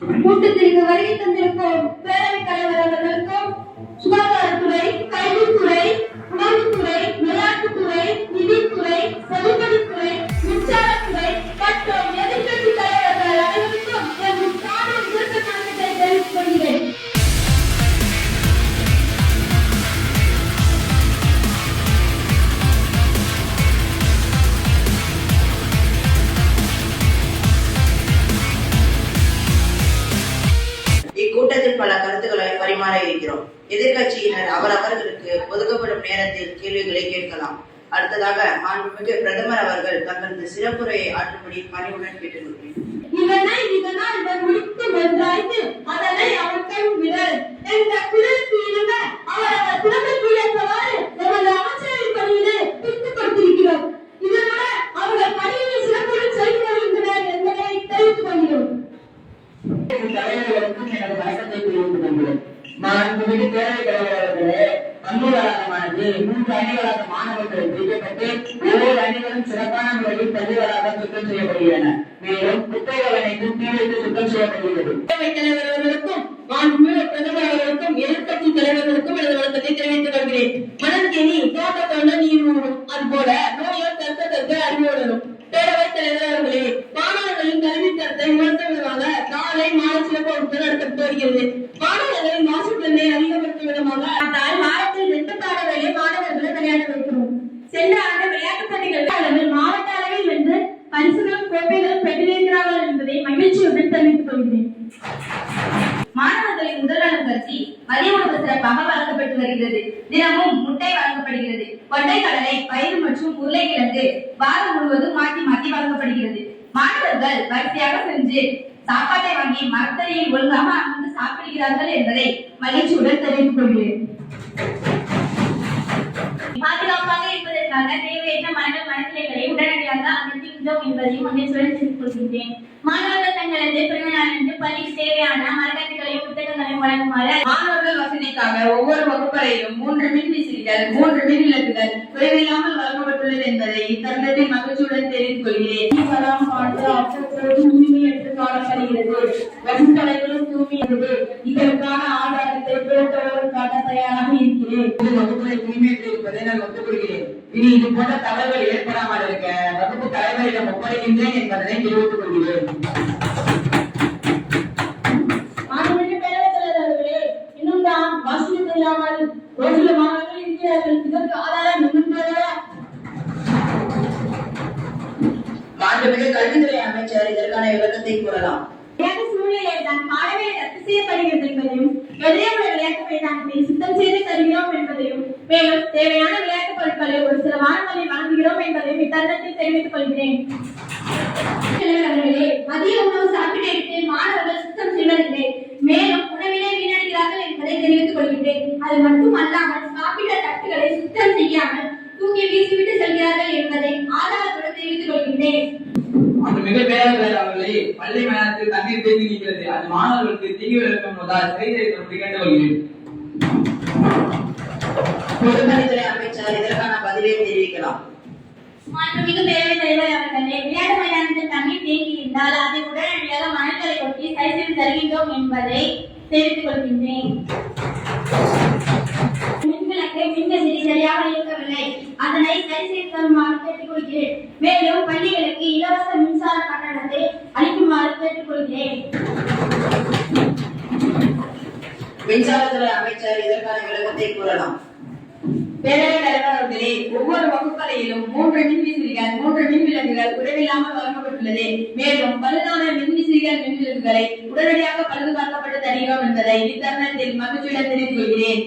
கூட்டத்திற்கு வருகை தந்திருக்கும் பேரவை தலைவர் அவர்களுக்கும் சுகாதாரத்துறை கல்வித்துறை உணவுத்துறை விளையாட்டுத்துறை இருக்கிறோம் எதிர்க்கட்சியினர் அவரவர்களுக்கு ஒதுக்கப்படும் நேரத்தில் கேள்விகளை கேட்கலாம். அடுத்ததாக மாண்புமிகு பிரதமர் அவர்கள் தங்களது சிறப்புரையை ஆற்றும்படி பணிவுடன் கேட்டுக்கொள்கிறேன். இவனை இதனால் இவன் முடித்து வென்றாய்த்து அதனை அவன் கண் விரல் என்ற குரலுக்கு இணங்க அவரவர் குடும்பத்தில் ஏற்றவாறு நமது அமைச்சரவை பணியிலே பிரித்துக் கொடுத்திருக்கிறோம் இதனோட அவர்கள் பணியை சிறப்புடன் செய்து வருகின்றனர் என்பதை தெரிவித்துக் கொள்கிறோம். தலைவர்களுக்கும் எனது வணக்கத்தை தெரிவித்துக் கொள்கிறேன். மாண்புமிகு பேரவைத் பள்ளிவளாகமானது மூன்று அணிகளாக மாணவர்கள் பிரிக்கப்பட்டு ஒவ்வொரு அணிகளும் சிறப்பான முறையில் சுத்தம் செய்யப்படுகின்றன. மேலும் குப்பைகள் அனைத்தும் தீ வைத்து சுத்தம் செய்யப்படுகிறது. பேரவைத் அவர்களுக்கும் மாண்புமிகு பிரதமர் அவர்களுக்கும் தலைவர்களுக்கும் எனது வணக்கத்தை தெரிவித்துக் கொள்கிறேன். மணற்கேணி தோட்டத்தோண்ட நீர் ஊறும் அதுபோல நோயோர் கற்க கற்க அறிவு பேரவைத் தலைவர் அவர்களே மாணவர்களின் கல்வி தரத்தை உயர்த்த விதமாக காலை மாலை சிறப்பு வகுப்பு நடத்தப்பட்டு வருகிறது. பரிசுகளும் பெற்றிருக்கிறார்கள் என்பதை மகிழ்ச்சியுடன் தெரிவித்துக் கொள்கிறேன். மாணவர்களின் உடல்நலம் கருதி மதிய உணவு சிறப்பாக வழங்கப்பட்டு வருகிறது. தினமும் முட்டை வழங்கப்படுகிறது. கொண்டை கடலை பயிறு மற்றும் உருளைக்கிழங்கு வாரம் முழுவதும் மாற்றி மாற்றி வழங்கப்படுகிறது. மாணவர்கள் வரிசையாக சென்று சாப்பாட்டை வாங்கி மரத்தடியில் ஒழுங்காக அமர்ந்து சாப்பிடுகிறார்கள் என்பதை மகிழ்ச்சியுடன் தெரிவித்துக் கொள்கிறேன். பாதுகாப்பாக இருப்பதற்காக தேவையற்ற மரங்கள் மரக்கிளைகளை உடனடியாக அகற்றுகின்றோம் என்பதையும் மகிழ்ச்சியுடன் தெரிவித்துக் கொள்கின்றேன். மாணவர்கள் தங்களது பிறந்தநாளன்று பள்ளிக்கு தேவையான மரக்கன்றுகளையும் புத்தகங்களையும் வழங்குமாறு மாணவர்கள் வசதிக்காக ஒவ்வொரு வகுப்பறையிலும் மூன்று மின் விசிறிகள் மூன்று மின் விளக்குகள் குறைவில்லாமல் வழங்கப்பட்டுள்ளது என்பதை இத்தருணத்தில் மகிழ்ச்சியுடன் தெரிவித்துக் கொள்கிறேன். இப்பலாம் பாட்டு அவ்வப்போது உரிமை எடுத்து காணப்படுகிறது. வகுப்பறைகளும் இதற்கான ஆதாரத்தை போட்டோரும் காட்ட தயாராக இருக்கிறேன் இது வகுப்பறை தூய்மையற்று இருப்பதை நான் ஒத்துக்கொள்கிறேன். இனி இது போன்ற தவறுகள் ஏற்படாமல் இருக்க வகுப்பு தலைவரிடம் ஒப்படைக்கின்றேன் என்பதனை தெரிவித்துக் கொள்கிறேன். தெரியாமல் ஒரு சில மாணவர்கள் இருக்கிறார்கள். இதற்கு ஆதாரம் மிகுந்ததா மாண்புமிகு கல்வித்துறை அமைச்சர் இதற்கான விளக்கத்தை கூறலாம். சூழ்நிலையில் தான் பாடவே ரத்து செய்யப்படுகிறது என்பதையும் எதிரே விளையாட்டு மைதானத்தை சுத்தம் செய்து தருகிறோம் என்பதையும் மேலும் தேவையான விளையாட்டுப் பொருட்களை ஒரு சில வாரங்களில் வழங்குகிறோம் என்பதையும் இத்தருணத்தில் தெரிவித்துக் கொள்கிறேன். அவர்களே மதிய உணவு சாப்பிட்டு மாணவர்கள் சுத்தம் செய்வதில்லை. மேலும் உணவினை வீணடிக்கிறார்கள் என்பதை தெரிவித்துக் கொள்கிறேன் அது மட்டுமல்லாமல் சாப்பிட்ட தட்டுகளை சுத்தம் செய்யாமல் தூக்கி வீசிவிட்டு செல்கிறார்கள் என்பதை ஆதாரத்துடன் தெரிவித்துக் கொள்கிறேன் பள்ளி மைதானத்தில் தண்ணீர் தேங்கி நிற்கிறது. அது மாணவர்களுக்கு தீங்கு விளக்கும் என்பதால் செய்தி கேட்டுக்கொள்கிறேன். பொதுப்பணித்துறை அமைச்சர் இதற்கான பதிலை தெரிவிக்கலாம். மாண்புமிகு பேரவைத் தலைவர் அவர்களே விளையாட்டு மைதானத்தில் தண்ணீர் தேங்கி இருந்தால் அதை உடனடியாக மணல்களை கொட்டி சரி செய்து தருகின்றோம் என்பதை தெரிவித்துக் கொள்கின்றேன். மின்விளக்கு மின்விசிறி சரியாக இயக்கவில்லை அதனை சரி செய்து தருமாறு மின்சாரத்துறை அமைச்சர் இதற்கான விளக்கத்தை கூறலாம். பேரவை தலைவர் அவர்களே ஒவ்வொரு வகுப்பறையிலும் மூன்று மின்விசிறிகள் மூன்று மின் விளக்குகள் குறைவில்லாமல் வழங்கப்பட்டுள்ளது. மேலும் பழுதான மின்விசிறிகள் விசிறிகள் உடனடியாக பழுது பார்க்கப்பட்டு தருகிறோம் என்பதை இத்தருணத்தில் மகிழ்ச்சியுடன் தெரிந்து கொள்கிறேன்.